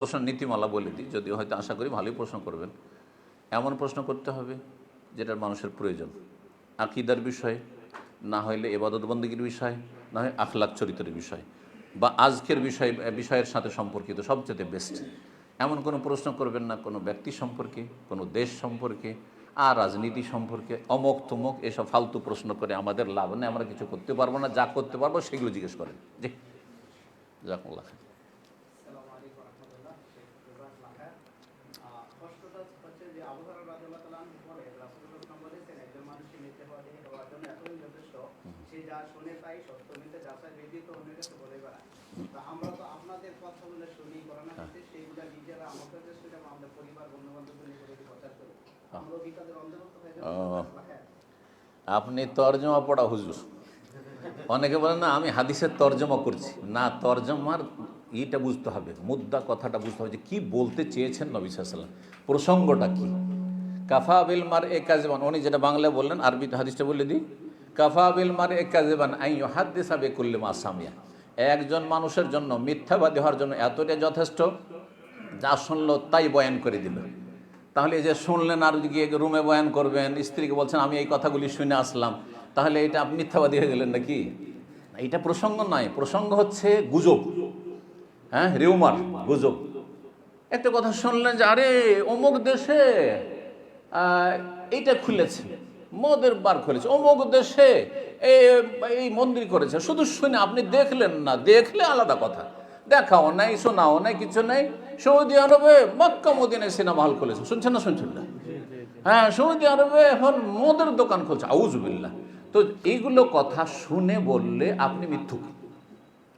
প্রশ্ন নীতিমালা বলে দিই, যদিও হয়তো আশা করি ভালোই প্রশ্ন করবেন। এমন প্রশ্ন করতে হবে যেটার মানুষের প্রয়োজন। আকিদার বিষয়ে, না হইলে এবাদত বন্দীগীর বিষয়, না হয় আখলাক চরিত্রের বিষয় বা আজকের বিষয়, বিষয়ের সাথে সম্পর্কিত সবচেয়ে বেস্ট এমন কোনো প্রশ্ন করবেন না, কোনো ব্যক্তি সম্পর্কে, কোনো দেশ সম্পর্কে, আর রাজনীতি সম্পর্কে, অমক তমক এসব ফালতু প্রশ্ন করে আমাদের লাভ নেই, আমরা কিছু করতে পারব না, যা করতে পারব সেগুলো জিজ্ঞেস করেন। জি। জাকুল্লাহ মানুষকে হওয়ার জন্য এতই যথেষ্ট। সে যা শুনে তাই সত্য মিথ্যে যাচাই ব্যতীত অন্যের কাছে বলে বেড়ায়। তো আমরা তো আপনাদের কথাগুলো শুনি কোরআন হাদিসে সেইগুলা নিজেরা আমাদের কাছে আমাদের পরিবার বন্ধু বান্ধবদের নিয়ে যদি প্রচার করি। আমরা কি অন্তর্ভুক্ত হয়ে যাব? ও। জাযাকাল্লাহ খায়ের। আপনি তর্জমা পড়া হুজুর। অনেকে বলেন না আমি হাদিসের তর্জমা করছি। না তর্জমার ইটা বুঝতে হবে মুদ্রা কথাটা বুঝতে হবে যে কী বলতে চেয়েছেন নবী সাল্লাম প্রসঙ্গটা কি? কাফা বিল মার এ কাজেবান উনি যেটা বাংলায় বললেন আরবিতে হাদিসটা বলে দিই। কাফা বিল মার এ কাজেবান আই হাদ্দিস আবে করলে আসামিয়া একজন মানুষের জন্য মিথ্যাবাদী হওয়ার জন্য এতটাই যথেষ্ট, যা শুনলো তাই বয়ান করে দিল। তাহলে যে শুনলেন আর গিয়ে রুমে বয়ান করবেন, স্ত্রীকে বলছেন, আমি এই কথাগুলি শুনে আসলাম। তাহলে এটা আপনি মিথ্যাবাদী হয়ে গেলেন নাকি? এটা প্রসঙ্গ নয়, প্রসঙ্গ হচ্ছে গুজব। হ্যাঁ রিউমার, গুজব। একটা কথা শুনলেন যে, আরে, অমুক দেশে এইটা খুলেছে। মদের বার খুলেছে। অমুক দেশে এই মন্দির করেছে। শুধু শুনে আপনি দেখলেন না, দেখলে আলাদা কথা। দেখাও নাই, শোনাও নাই, কিছু নেই। সৌদি আরবে মক্কা মদিনায় সিনেমা হল খুলেছে। শুনছেন না শুনছেন না? হ্যাঁ সৌদি আরবে এখন মদের দোকান খুলছে। আউজবিল্লা তো এইগুলো কথা শুনে বললে আপনি মিথ্যুক।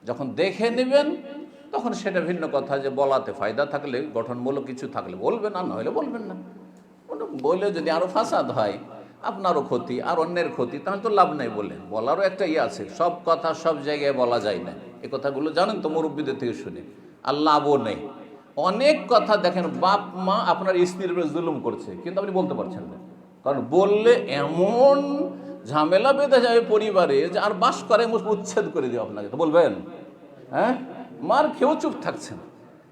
যখন দেখে নেবেন, তখন সেটা ভিন্ন কথা যে বলাতে ফায়দা থাকলে, গঠনমূলক কিছু থাকলে বলবেন আর নইলে বলবেন না। বলে যদি আরও ফাসাদ হয়, আপনারও ক্ষতি, আর অন্যের ক্ষতি, তাহলে তো লাভ নাই বলে। বলারও একটা ইয়ে আছে, সব কথা সব জায়গায় বলা যায় না। এ কথাগুলো জানেন তো মুরব্বীদের থেকে শুনে। আর লাভও নেই। অনেক কথা দেখেন, বাপ মা আপনার স্ত্রীর উপরে জুলুম করছে, কিন্তু আপনি বলতে পারছেন না। কারণ বললে এমন ঝামেলা বেঁধে যাবে পরিবারে যে আর বাস করে উচ্ছেদ করে দিও আপনাকে। তো বলবেন হ্যাঁ? মার খেয়েও চুপ থাকছেন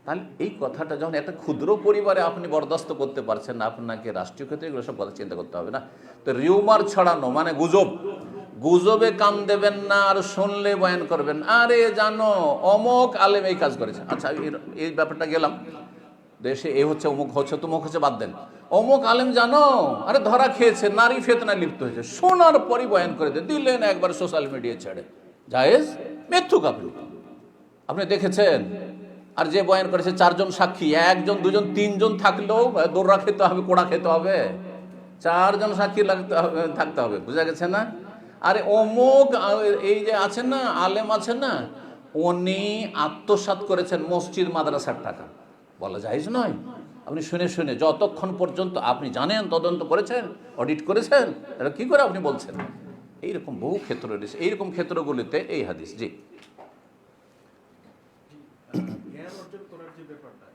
তাহলে এই কথাটা যখন একটা ক্ষুদ্র পরিবারে আপনি বরদাস্ত করতে পারছেন না আপনাকে রাষ্ট্রীয় ক্ষেত্রে এগুলো সব কথা চিন্তা করতে হবে না। তো রিউমার ছড়ানো মানে গুজব। গুজবে কান দেবেন না আর শুনলে বয়ান করবেন আরে জানো, অমক আলেম এই কাজ করেছে। আচ্ছা এই- ব্যাপারটা গেলাম। দেশে এই হচ্ছে, অমুক হচ্ছে, তুমুক হচ্ছে, বাদ দেন। অমুক আলেম জানো, আরে ধরা খেয়েছে, নারী ফেতনা লিপ্ত হয়েছে। শোনার পরই বয়ান করে দিয়ে দিলেন একবার সোশ্যাল মিডিয়া ছেড়ে। জায়েজ, মিথ্যুক আপনি। আপনি দেখেছেন? আর যে বয়ান করেছে চারজন সাক্ষী, একজন, দুজন, তিনজন থাকলেও দৌড়া খেতে হবে, কোড়া খেতে হবে। চারজন সাক্ষী লাগতে হবে থাকতে হবে, বুঝা গেছে না? আরে অমুক এই যে আছেন না, আলেম আছেন না, উনি আত্মসাৎ করেছেন মসজিদ মাদ্রাসার টাকা। বলা যাইজ নয়। আপনি শুনে শুনে, যতক্ষণ পর্যন্ত আপনি জানেন, তদন্ত করেছেন, অডিট করেছেন এটা কি করে আপনি বলছেন? এইরকম বহু ক্ষেত্র রয়েছে। এইরকম ক্ষেত্রগুলিতে এই হাদিস, জি। যে ব্যাপারটা